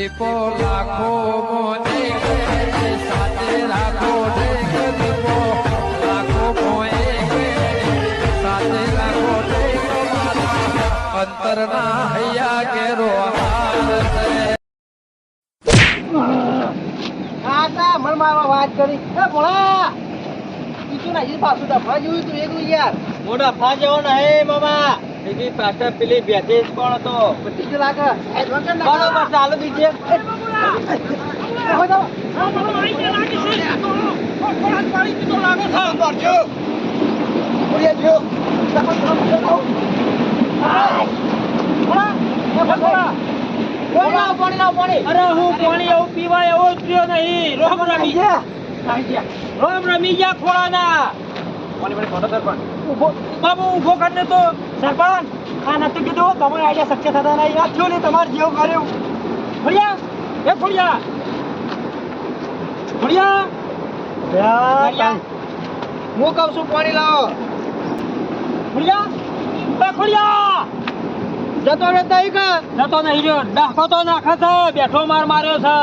દીપો લાખો મોને સાથે રાખો ઢેક દીપો લાખો મોએ સાથે રાખો અંતરના હૈયા કેરો મન મારવા વાત કરી. એ ભોળા! બીજું ના પાછું ડફા જોયું તું એકલું યાર. મોટા ફા જેવો હે મામા. બીજી પાછળ પેલી જ કોણ હતો? બીજું લાગે બરોબર ચાલુ બીજે. અરે હું પાણી એવું પીવાય એવો જ પીયો નહીં. રોમ રમી રોમ રમી ગયા ખોળાના. બાબુ ઊભો કરીને તો સરપંચ આ નતું કીધું તમારે આઈડિયા સક્સેસ થતા નહીં આ થયું ને તમારે જેવું કર્યું. ફળિયા એ ફળિયા. ફળિયા. હું કહું છું પાણી લાવો. ફળિયા બે ફળિયા. જતો રહેતા અહીં કા. જતો નહીં જો તો નાખે છે. બેઠો માર માર્યો છે.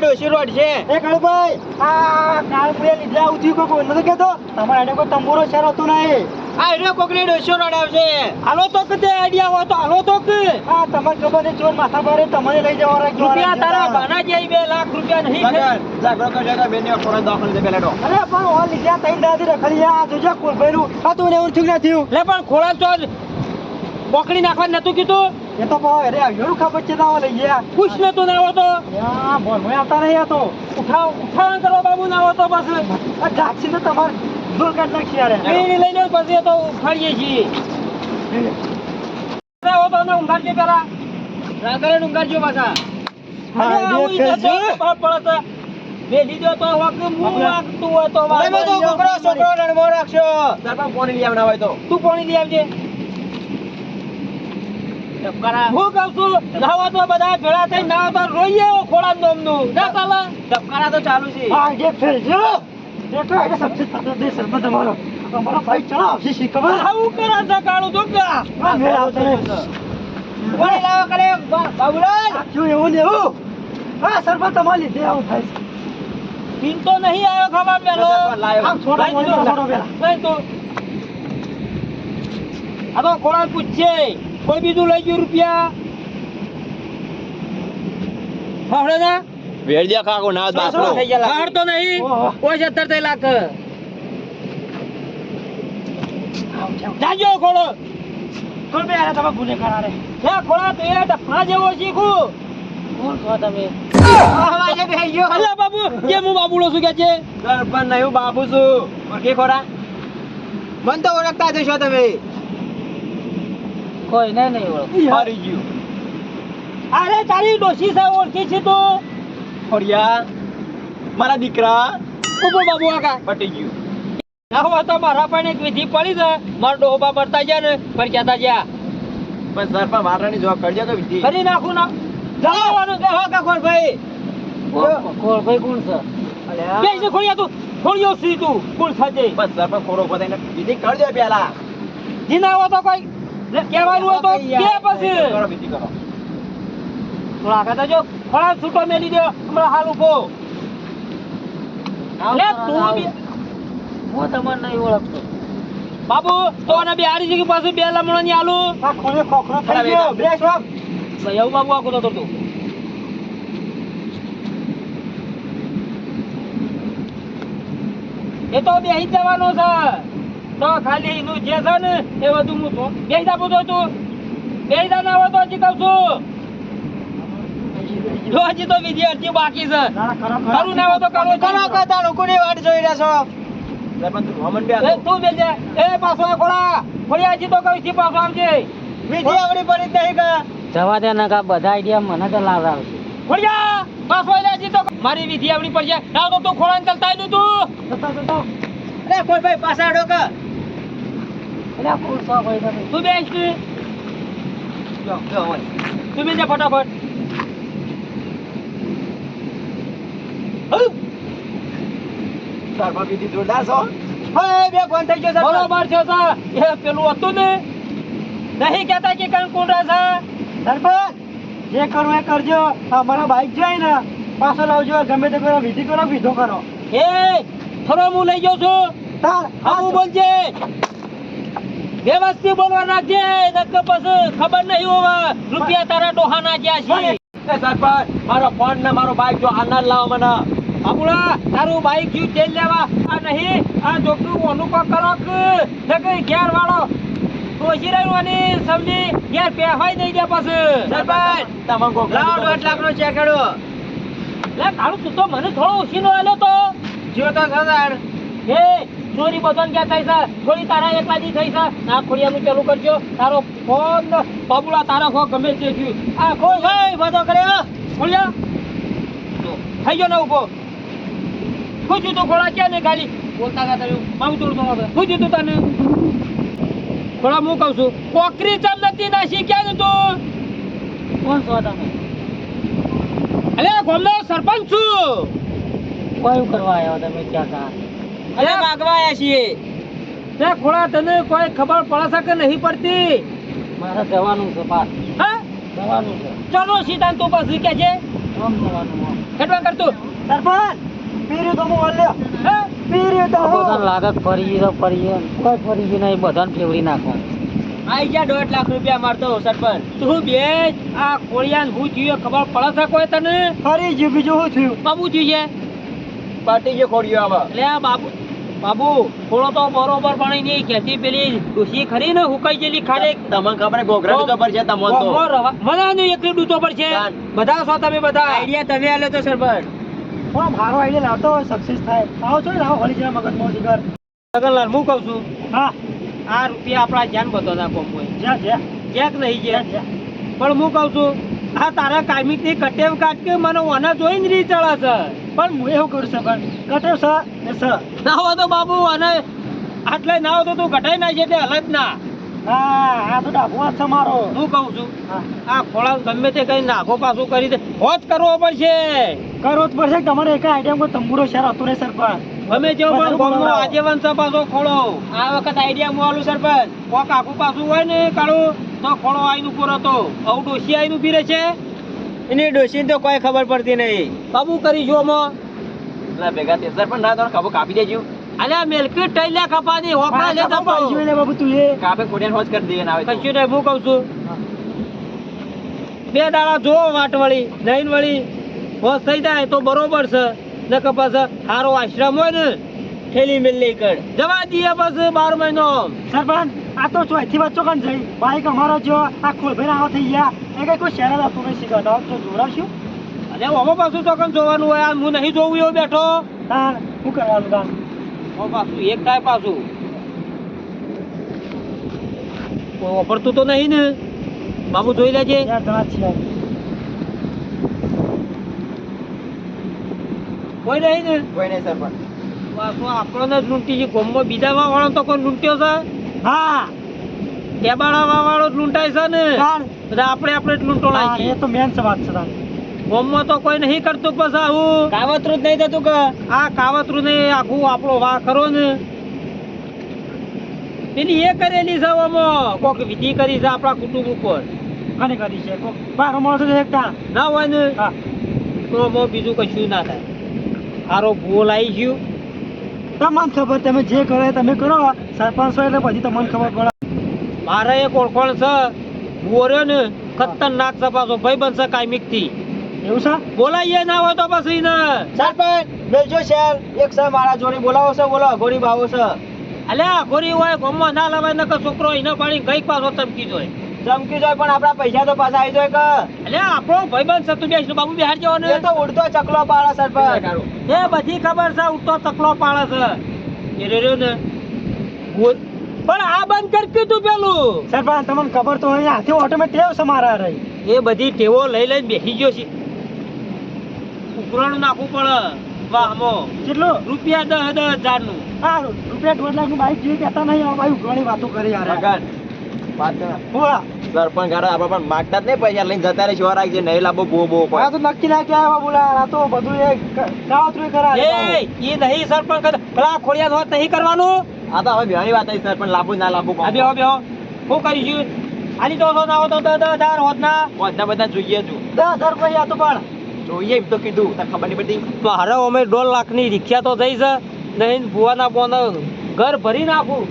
ડોશી રોડ છે. એ કાળુભાઈ આ કાળુભાઈ લીધે ઉઠી ગયો કોઈ નથી કહેતો. તમારે આને કોઈ તંબુરો શેર હતું નહીં. આ એને કોકરી ડોસ્યો રોડ આવશે. હાલો તો કે તે આઈડિયા હોય તો હાલો તો કે. હા તમારે ખબર ને ચોર માથા ભારે તમને લઈ જવા રૂપિયા તારા બાના જેવી બે લાખ રૂપિયા નહીં છે. અરે પણ ઓલ લીધા તઈ દાદી રખડી આ જોજો કુલભાઈ નું આ ને એવું થયું ના થયું. લે પણ ખોળા તો બોકડી નાખવા નતું કીધું. એ તો ભાવ અરે આવ્યો ખબર છે ના લઈ ગયા. પૂછ તો ના હોતો. યા બોલ મોય આવતા નહીં આ તો. ઉઠાવ ઉઠાવણ કરો બાબુ ના હોતો બસ આ જાક્ષી તો તમારે દૂર કાઢ નાખી યાર. એ લઈને પછી તો ઉખાડીએ છીએ. હોતો ને ઊંઘાડજે પેલા રાત્રે ઊંઘાડજો પાછા. હા, અરે આવું એ ઈ ફેરજો. થતો ખબર પડે છે. બે લીધો તો વાંકે મું વાંકતું હોય તો. તું પોણી લઈ આવજે. હું કહું છું નાવા તો બધા ભેળા થઈ નાવા તો રોઈએ ખોળા નોમનું. ના ચાલે. ધબકારા તો ચાલુ છે. હા જે ફેરજો એટલે સબસે થતો દે સરપંચ તમારો અમારો ભાઈ ચડાવશે શી આવું કરે છે કાળું દુર્ગા હા મેળ આવતો નહીં પાણી લાવો કરે બાબુલાલ. સાચું એવું ને એવું. હા સરપંચ તમારે લીધે આવું થાય છે. પીન નહીં આવ્યો ખબર પેલો. આમ લાઈ મોડી પેલા. લઈ તું. આ તો કોણ પૂછશે. કોઈ બીજું લઈ ગયું રૂપિયા? ફાફડે ના વેડિયા કાકો ના બાપડો ફાફડ તો નહીં. કોઈ સત્તર થઈ લાખ જાજો ખોળો. કોણ બે આરા તમે ગુને કરારે હે ખોળા તો એ ડફા જેવો શીખું. કોણ છો તમે? અલ્લા બાબુ કે હું બાબુડો છું કે છે? ગરબન નહીં હું બાબુ છું. ઓળખી ખોરા? મન તો ઓળખતા જશો તમે. કોઈ નહીં નહીં ઓળખ હારી ગયું. અરે તારી ડોશી છે ઓળખી છે તું. ફરિયા મારા દીકરા ઊભો બાબુ આકા પટી ગયું. ના તો મારા પણ એક વિધિ પડી છે. મારો ડોબા મરતા ગયા ને પણ કહેતા ગયા. પણ સરપંચ મારાની જવાબ કરજો તો વિધિ. કરી નાખું ના. જવાનું કે કોણ ભાઈ. કોણ ભાઈ કોણ છે? બે છે ખોડિયા તું. ખોળિયો સી તું. કોણ ખાજે બસ સરપંચ ખોરો ઊભો થઈને વિધિ કરજો પેલા. જીના હો તો કોઈ કહેવાનું હોય તો કે પછી? કરો વિધિ કરો. થોડા આગળ જો ખોળા છૂટો મેલી દે હમણાં હાલ ઊભો. લે તું બી હું તમને નહીં ઓળખતો. બાબુ તો અને બે જગ્યા પાછું બે લમણો ની આલુ. આ ખોખરો થઈ ગયો. બ્રેક રોક એવું બાબુ આખું તો તું. એ તો બેહી જ જવાનો છે. તો ખાલી એનું જે છે ને એ બધું હું છું બેહી જા પૂછો તું. બેહી જા ના હોય તો હજી કહું છું. જો હજી તો અરજી બાકી છે. ના કરું ના હોય તો કરો કરો કદા લોકોની વાટ જોઈ રહ્યા છો? તું હમણ બે એ તું બેજે એ પાછો ખોળા. ખોળી હજી તો કહું છું પાછો આવજે. વિધિ આવડી પડી નહીં કા. જવા દે ના બધા આઈડિયા મને તો લાવ આવશે. ખોળિયા પાછો હજી તો. મારી વિધિ આવડી પડશે ના તો તું ખોળાને ચલતા આવ્યું તું. અરે કોઈ ભાઈ પાછા આડો કે. આ કોણ છો ભાઈ તું બેસ તું. જો જો હોય. તું બેસે ફટાફટ. સરપંચ વિધિ જોરદાર છો? બે ફોન થઈ ગયો બરોબર છે સર એ પેલું હતું ને? નહીં કહેતા કે કણ કોણ સરપંચ જે કરવું એ કરજો. અમારા બાઈક જાય ને પાછો લાવજો. ગમે તે કરો વિધિ કરો વિધો કરો. એ થોડો હું લઈ જાઉં છું. તાર આવું બોલજે. વ્યવસ્થિત બોલવા નાખજે નકર પછી ખબર નહીં હોવા રૂપિયા તારા ડોહાના ગયા છે. સરપંચ મારો ફોન ને મારો બાઈક જો આનંદ લાવો મને. બાબુડા તારું બાઈક જીવ તેલ લેવા. આ નહીં આ જોકનું ઓનું કોક કરો કે કઈ ઘેર વાળો રોજી રહ્યું અને સમજી ઘેર પે હોય નહીં દે પછી. સરપંચ કોક લાવ દોઢ લાખનો ચેક હેડો લે તારું તું તો મને થોડો ઓછીનો આલ્યો તો. જો તો સદાર હે ચોરી બધાને ક્યાં થાય છે? થોડી તારા એકલાદી થઈ છે? ના ખોડિયાનું ચાલુ કરજો. તારો ફોન બાબુડા તારા ફોન ગમે તે થયું. આ કોઈ ભાઈ બધો કરે આ ખોલિયા જો, થઈ ગયો ને ઊભો. પૂછ્યું તું ખોળા ક્યાં ને ખાલી બોલતા ના તમે મારું તોડતો પૂછ્યું તું તને? ખોળા હું કહું છું કોકરી ચમ નથી નાસી ક્યાં ને તું? કોણ છો તમે? અરે ગોમનો સરપંચ છું. કયું કરવા આવ્યો તમે ક્યાં કા અરે માગવા આયા છીએ. તે ખોળા તને કોઈ ખબર પડે છે કે નહીં પડતી? મારે જવાનું છે પાસ હા? જવાનું છે. ચલો સીધા તું પછી કે છે. જવાનું હેડવા કરતું સરપંચ! પીર્યું તો હું? ઓલ્યો હા પીર્યું તો બધાને લાગે ફરી તો ફરી કોઈ ફરી ગયું નહીં બધાને ફેવડી નાખો. આઈ જા દોઢ લાખ રૂપિયા મારતો સરપંચ તું બે આ ખોળિયાન હું થયું ખબર પડે છે કોઈ તને? ફરી ગયું બીજું શું થયું? બાબુ થયું છે. પાર્ટી જે ખોડ્યો હવે એટલે આ બાબુ બાબુ થોડો તો બરોબર પાણી નહીં ખેતી પેલી ડોસી ખરી ને હુકાઈ જેલી ખાલી. તમને ખબર ગોગરા તો પર છે તમને તો. મને એકલી ડૂતો પર છે. બધા છો તમે બધા. આઈડિયા તમે આલ્યો તો સરપંચ. પણ મારો આઈડિયા લાવતો હોય સક્સેસ થાય. આવો છો ને આવો હળી જરા મગજમાં જીગર જગનલાલ હું કહું છું હા. આ રૂપિયા આપણા ધ્યાન બધો ના કોમ હોય જ્યાં જ્યાં. ક્યાંક નહીં જ્યાં જ્યાં. પણ હું કહું છું આ તારા કાયમી થી કટેવ કાઢ કે મને ઓના જોઈને રી ચડે છે. પણ હું એવું કરું છું પણ કટેવ સ એ સ ના હોય તો બાબુ અને આટલે ના હોય તો તું ઘટાઈ નાખે એટલે હલત ના. હા આ તો ડાબુ છે મારો. હું કહું છું આ ખોળા ગમે તે કઈ નાખો પાછું કરી દે. હોત કરવો પડશે. કરવો જ પડશે તમારે એક આઈડિયા કોઈ તંબુરો શહેર હતો ને સરપંચ? અમે તેવો પણ ગામનો. આજીવન છે પાછો ખોળો. આ વખત આઈડિયા હું આલું સરપંચ? કોક આખું પાછું હોય ને કાળું તો ખોળો આઈનું પૂરો હતો આવું ડોસી આઈનું પીરે છે? એની ડોસી તો કોઈ ખબર પડતી નહીં. બાબુ કરી જો મો એટલે ભેગા તે સરપંચ ના તો કાબુ કાપી દેજો. અલ્યા મેલકી ટૈલ્યા કપાની હોકડા લે તો પાઈ લે બાબુ તું એ કાપે કોડિયન હોજ કરી દે ને આવે તો. કશું નહીં હું કહું છું. બે દાડા જો વાટ વળી જઈને વળી. હોશ થઈ જાય તો બરોબર છે. ને કે પછી સારો આશ્રમ હોય ને ઠેલી મેલી કર. જવા દઈએ બસ બાર મહિનો. સરપંચ આ તો ચોથી વચ્ચો કન જઈ બાઈક અમારો જો આ ખોલભાઈ આવો થઈ ગયા. એ કઈ કોઈ શહેર હતું કઈ શીખતો તો જોડાવશું અરે ઓમો પાછું તો કમ જોવાનું હોય? આ હું નહીં જોવું એવું બેઠો. હા હું કરવાનું કામ ઓ પાછું એક થાય પાછું. વાપરતું તો નહીં ને. બાબુ જોઈ લેજે યાર જણા છીએ કોઈ નહીં ને? કોઈ નહીં સરપંચ આપણને જ લૂંટી છે. ગોમમાં બીજા વાળો તો કોઈ લૂંટ્યો છે? હા. ટેબાળા વાળો જ લૂંટાય છે ને? બધા આપણે આપણે જ લૂંટોળાય હા, એ તો મેન વાત છે તાર ગોમમાં તો કોઈ નહીં કરતું પછી આવું. કાવતરું જ નહીં થતું કે? આ કાવતરું નહીં આખું આપણો વાહ ખરો ને. પેલી એ કરેલી છે આમાં કોક વિધિ કરી છે આપણા કુટુંબ ઉપર. કોને કરી છે. કોક બારો માણસો છે એક ના હોય ને? હા. તો બીજું કશું ના થાય. સારો ગોલ આવી ગયું. તમને ખબર તમે જે કરો તમે કરો. સરપંચ હોય એટલે પછી તમને ખબર પડે. મારે એક ઓળખોણ છે. બોર્યો ને ખતરનાક સપાસો ભાઈ બનશે કાયમિકથી એવું છે? બોલાઈએ ના હોય તો પછી ને સરપંચ મેજો શેર. એક સર મારા જોડે બોલાવો છે બોલો ગોળી બાવો છે. અલ્યા ગોરી હોય ગમમાં ના લવાય નકર છોકરો એને પાણી ગઈ પાછો ચમકી જોય. ચમકી જોય પણ આપણા પૈસા તો પાછા આવી જાય કે? એટલે આપણો ભાઈબંધ છે તું બેસ બાબુ બિહાર જવો ને એ તો ઉડતો ચકલો પાડે સરપંચ એ બધી ખબર છે ઉડતો ચકલો પાડે છે. એ રહ્યો ને. પણ આ બંધ કર કીધું પેલું. સરપંચ તમને ખબર તો હોય હાથી ઓટોમેટિક ટેવ છે મારા રહી એ બધી ટેવો લઈ લઈને બેસી ગયો છે. ઉકરાણું નાખવું પડે. વાહમો. કેટલું? રૂપિયા દસ દસ હજારનું હા રૂપિયા દોઢ લાખનું બાઈક જેવી કહેતા નહીં આ ભાઈ ઘણી વાતો કરી યાર. વાત સરપંચ ઘરે આપણે પણ માગતા જ નહીં પૈસા લઈને જતા રહી શોરા છે નહીં લાવો બો બો આ તો નક્કી ના ક્યાં બોલા આ તો બધું એ કાવતરું કરા એ ઈ નહીં સરપંચ પેલા ખોડિયા હોત નહીં કરવાનું. આ તો હવે બેવાની વાત આવી સરપંચ લાભો ના લાભો આ બેહો બેહો. શું કરીશું આની તો ના હોત તો દસ હોત હજાર હોત ના. બધા જોઈએ છું દસ હજાર રૂપિયા આ તો પણ. જોઈએ એમ તો કીધું તને ખબર નહીં પડતી? મારે અમે દોઢ લાખની રિક્ષા તો થઈ છે નહીં ભુવાના બોન ઘર ભરી નાખું.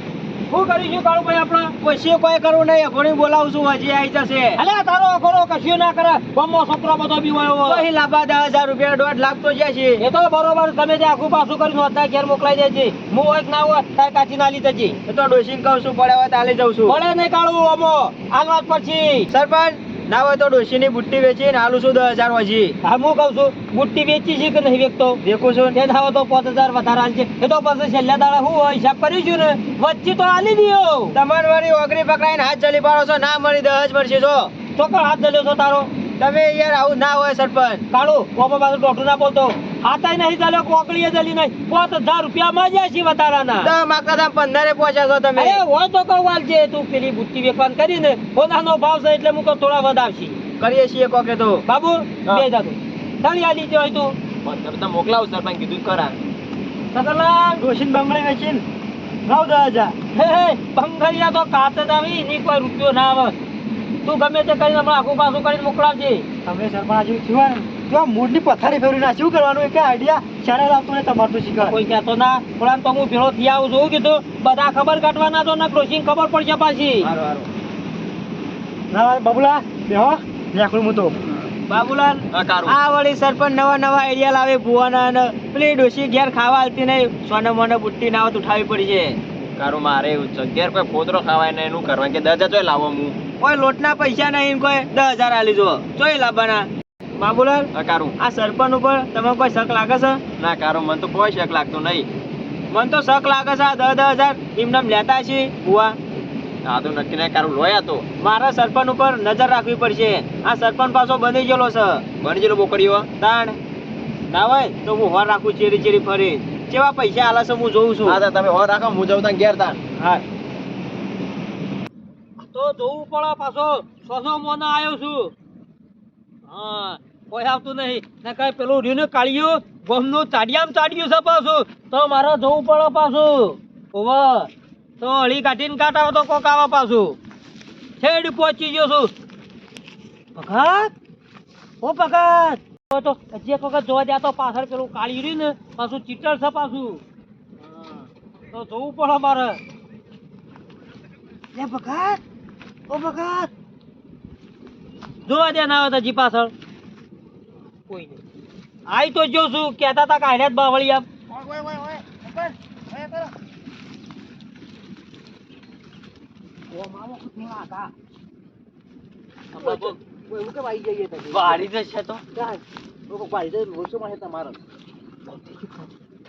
શું કરીશું કાળુભાઈ આપણે? પછી કોઈ કરવું નહીં ઘણી બોલાવશું હજી આવી જશે. અલે તારો અખરો કશું ના કરે. બમો છોકરો બધો બી હોય પછી લાંબા દસ હજાર રૂપિયા દોઢ લાખ તો જ્યાં છે. એ તો બરોબર તમે જે આખું પાછું કરીને અત્યારે ઘેર મોકલાઈ દેજે. હું હોય ના હોય તારે કાચી ના લીધે એ તો ડોસિંગ કહું છું પડે હોય તાલે જઉં છું. પડે નહીં કાળું અમો હાલ વાત પછી. સરપંચ ના હોય તો ડોશીની બુટ્ટી વેચીને આલુ છું દસ હજાર હજી હા હું કહું છું બુટ્ટી વેચી છે કે નહીં વેચતો? દેખું છું. તે થાવ તો પાંચ હજાર વધારે હાલ છે એ તો પછી છેલ્લા દાડા હું હોય હિસાબ કરીશું ને વચ્ચે તો હાલી દો તમારે વળી ઓગરી પકડાઈને હાથ ચલી પાડો છો ના મળી દસ જ છો. તો પણ હાથ ધર્યો છો તારો. તમે યાર આવું ના હોય સરપંચ. કાળું ઓમો પાછું દોઢું ના બોલતો. હાથાય નહીં ચાલો કોકડીએ જલી નહીં. પોત હજાર રૂપિયા મજા છે વધારાના. માગતા તમે પંદરે પહોંચ્યા છો તમે. અરે હોય તો કહું છે તું પેલી બુટ્ટી વેપાર કરીને પોતાનો ભાવ છે એટલે હું કહું થોડા વધાવશી કરીએ છીએ કોકે તો. બાબુ બે જાતો થાળી આલી જો તું. તમે મોકલાવો સરપંચ કીધું કરા. સકરલાલ ડોશીને બંગડી વેચીન. નવ દસ હજાર. હે હે બંગડિયા તો કાતે જ આવી એની કોઈ રૂપિયો ના આવે. તું ગમે તે કરીને હમણાં આખું પાછું કરીને મોકલાવજે. તમે સરપંચ જેવું થયું ને. જો મૂળની પથારી ફેરવી ના શું કરવાનું? એ કઈ આઈડિયા શાળા લાવતો ને તમારું શીખર કોઈ કહેતો ના. થોડા તો હું ભેળો થી આવું છું. કીધું બધા ખબર કાઢવાના તો ના ક્રોસિંગ ખબર પડશે પાછી. સારું સારું ના બબુલા બેહો. નીકળું હું તો. બાબુલાલ આ વળી સરપંચ નવા નવા આઈડિયા લાવે ભુવાના અને પેલી ડોશી ઘેર ખાવા આવતી નહીં સોને મોને બુટ્ટી નાવત ઉઠાવી પડી છે. કારું મારે એવું છે. ઘેર કોઈ ફોતરો ખાવાય ને એનું કરવા કે દસ હજાર લાવો હું. કોઈ લોટના પૈસા નહીં કોઈ દસ હજાર આલી જો ચોય લાવવાના. બાબુલાલ કારું. આ સરપંચ ઉપર તમે કોઈ શક લાગે છે? ના કારું મને તો કોઈ શક લાગતો નહીં. મને તો શક લાગે છે આ દસ દસ હજાર એમને લેતા છે ભુવા. આ તો નક્કી નહીં કારું લોયા તો. મારા સરપંચ ઉપર નજર રાખવી પડશે. આ સરપંચ પાછો બની ગયેલો છે. બની ગયેલો બોકડીઓ? તાણ. ના હોય તો હું હોર રાખું ચેરી ચેરી ફરી. કેવા પૈસા આલા છે હું જોઉં છું. હા તમે હોર રાખો હું જાઉં ત્યાં ઘેર તા હા. તો જોવું પડે પાછો. સોસો મોનો આવ્યો છું. હા, કોઈ આવતું નહીં. ને કઈ પેલું રહ્યું ને કાળિયું, ગોમનું ચાડિયામ ચાડિયું છે પાછું. તો મારે જોવું પડે પાછું. ઓવે તો હળી કાઢીને કાઢાવો તો કોક આવે પાછું. છેડ પહોંચી ગયો છું. પગાત ઓ પગાત તો હજી એક વખત જોવા જાય તો પાછળ પેલું કાળી રહ્યું ને, પાછું ચીટર છે પાછું. તો જોવું પડે મારે. લે ભગત? ઓ ભગત? જોવા દે ના હતા જી પાછળ. કોઈ નહીં. આઈ તો જો છું કહેતા હતા કાઢ્યા જ બાવળી આમ. વાડી જશે તો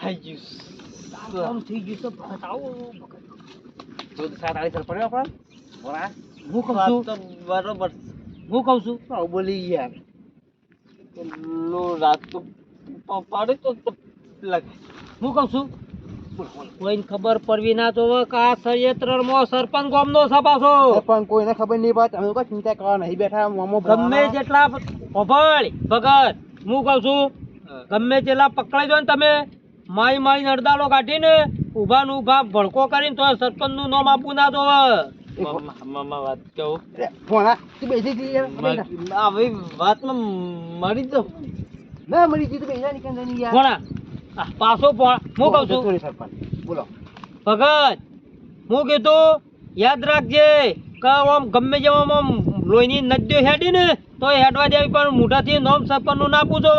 થઈ ગયું. આમ થઈ ગયું તો ભગત આવો ભગત. હું કહું છું. બરોબર હું કહું છું? બોલી યાર. પેલો રાત તો પાડે તો લાગે. હું કહું છું? કોઈને ખબર પડવી ના તો કા સરિયત્રમાં સરપંચ ગામ નો સપાસો પણ કોઈને ખબર નહીં પડે તમે કોઈ ચિંતા કરવા નહીં બેઠા મોમો ગમે જેટલા ઓભળ ભગત હું કહું છું ગમે જેટલા પકડાઈ દો ને તમે મારી મારી નડદાલો કાઢીને ઊભા ને ઊભા ભડકો કરીને તો સરપંચનું નામ આપવું ના તો મામા વાત કહું. ભોણા તું બેસી ગઈ યાર આવી વાતમાં મરી ના મરી ગઈ તું બેસા નીકળ નહીં યાર. ભોણા પાછો ભોણા હું કહું છું. સરપંચ. બોલો. ભગત હું કીધું યાદ રાખજે કે આમ ગમે જેવા આમ લોહીની નદીઓ હેડી ને તો હેડવા દેવી પણ મોઢાથી નોમ સરપંચનું ના પૂછો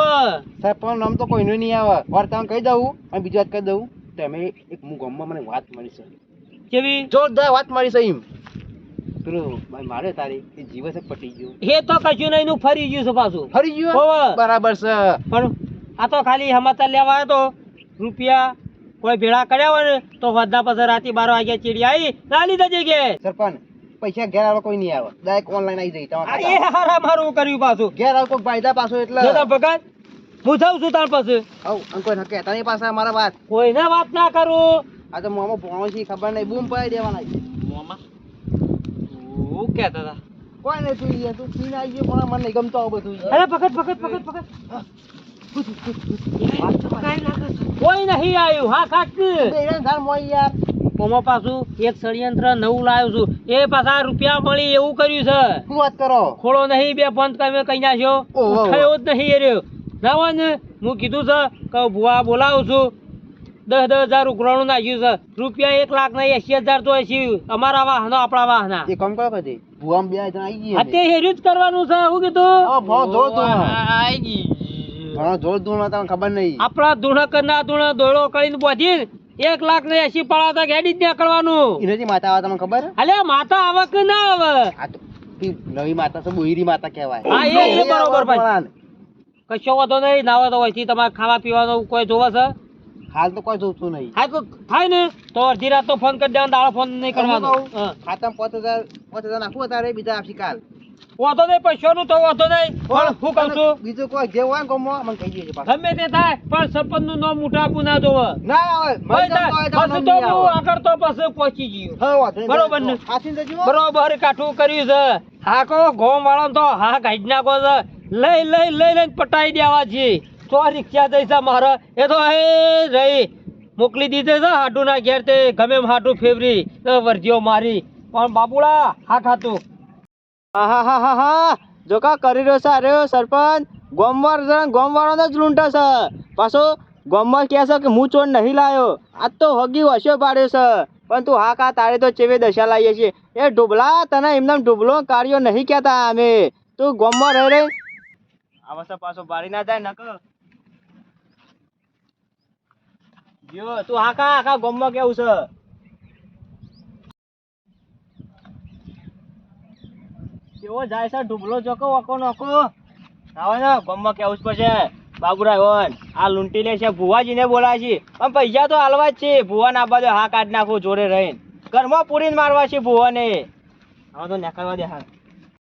સરપંચ નામ તો કોઈનું નહીં આવે. વાર કહી દઉં અને બીજી વાત કહી દઉં. તમે એક હું ગામમાં મને વાત મળી છે. કેવી? જોરદાર વાત મળી છે એમ. પેલું મારે તારી એ જીવસ પટી ગયો. એ તો કશું નહીં નું ફરી ગયું છે પાછું. ફરી ગયું બરાબર છે. પણ આ તો ખાલી સમાચાર લેવા આવ્યો તો રૂપિયા કોઈ ભેળા કર્યા હોય ને તો વધતા પછી રાતે બાર વાગ્યા ચીડી આવી ના લીધા જઈ સરપંચ પૈસા ઘેર આવે કોઈ નહીં આવે. ડાયરેક્ટ ઓનલાઈન આવી જઈ તમારે એ. હારા મારું કર્યું પાછું. ઘેર આવે કોઈ ફાયદા પાછો એટલે. જો ભગત હું જાઉં છું તાર પાસે આવ અંકો ન કહેતા નહીં પાછા મારા વાત. કોઈને વાત ના કરું. આ તો મોમો ભણો છે ખબર નહીં બૂમ પડાઈ દેવાના છે. હું કહેતા હતા. કોઈ ને તું યાર, તું પીને આવી ગયો પણ મને નહીં ગમતો આવું બધું અરે પકડ પકડ પકડ પકડ કોઈ નહીં આવ્યું હા ખાસ બે હેરાન થાર મોય યાર. ઓમાં પાછું એક ષડયંત્ર નવું લાવ્યું છું. એ પાછા રૂપિયા મળી એવું કર્યું છે. શું વાત કરો? ખોળો નહીં બે બંધ તમે કઈ નાખ્યો. થયો જ નહીં એ રહ્યો. ના હોય ને હું કીધું છે કે ભુવા બોલાવું છું. દસ દસ હજાર ઉઘરાણું નાખ્યું છે. રૂપિયા એક લાખ ના એસી હજાર તો એસી અમારા વાહનો આપણા વાહના. એ કામ કરો પછી. ભુવામ બે આવી ગયા અત્યારે હેર્યું જ કરવાનું છે શું કીધું. હા, જોર દો. આઈ ગઈ. ઘણો જોર દૂર તમને ખબર નહીં. આપણા ધૂણ કરના ધૂણ દોડો કરીને બોધી એક લાખ ને એસી પડાવતા ગેડી જ નીકળવાનું. એનાથી માતા આવે તમને ખબર? અલ્યા માતા આવે કે ના આવે. આ નવી માતા છે બોઈરી માતા કહેવાય. હા, એ- એ બરોબર ભાઈ. કશો વાંધો નહીં ના હોય તો તમારે ખાવા પીવાનું કોઈ જોવે છે? હાલ તો કોઈ જોતું નહીં. હા તો થાય ને તો અડધી રાત તો ફોન કરી દેવાનો દાડો ફોન નહીં કરવાનો. ખાતામાં પાંચ હજાર પાંચ હજાર નાખવું તારે બીજા આપશી કાલ. વાંધો નહીં પૈસાનું તો વાંધો નહીં. પણ હું કહું છું બીજું કોઈ જે હોય ગમો મને કહી દેજો ગમે તે થાય પણ સરપંચનું નામ મોટા આપવું ના જોવે. ના હોય પછી તો હું આગળ તો પછી પહોંચી ગયો. બરોબર ને? બરોબર કાઠું કર્યું છે. હા કો ગોમ વાળો તો હા કાઢી નાખો છે. લઈ લઈ લઈ લઈને પટાઈ દેવા છે. તો રિક્ષા જઈ છે મારે? એ તો એ રહી. મોકલી દીધે છે હાટું ના ઘેર તે. ગમે એમ હાટું ફેવરી. વર્જીઓ મારી. પણ બાબુડા હા ખાતું હા. જો કા કરી રહ્યો છે અરે સરપંચ. ગોમવાર ગોમવાળાનો જ લૂંટો છે. પાછો ગોમમાં કહે છે કે હું ચોર નહીં લાયો. આજ તો હગી વસ્યો પાડ્યો છે. પણ તું હા કા તારે તો ચેવે દશા લાવીએ છીએ. એ ઢોબલા તને એમને ઢોબલો કાઢ્યો નહીં કહેતા અમે. તું ગોમમાં રહી રહી આ પાછો બારી ના જાય નક જો તું કા આખા ગોમમાં કેવું છે? કેવો જાય છે? ઢુબલો ચોકો ઓકો નોકો? આવે ને, ગમમાં કેવું જ પડશે બાબુરાય હોન આ લૂંટી લે છે, ભુવાજીને બોલાય છે. પણ પૈસા તો હાલવા જ છે. ભુવા ના બાજુ હા કાઢ નાખો, જોડે રહીને. ઘરમાં પૂરીને મારવા છે ભુવાને. હવે તો નીકળવા દે હા.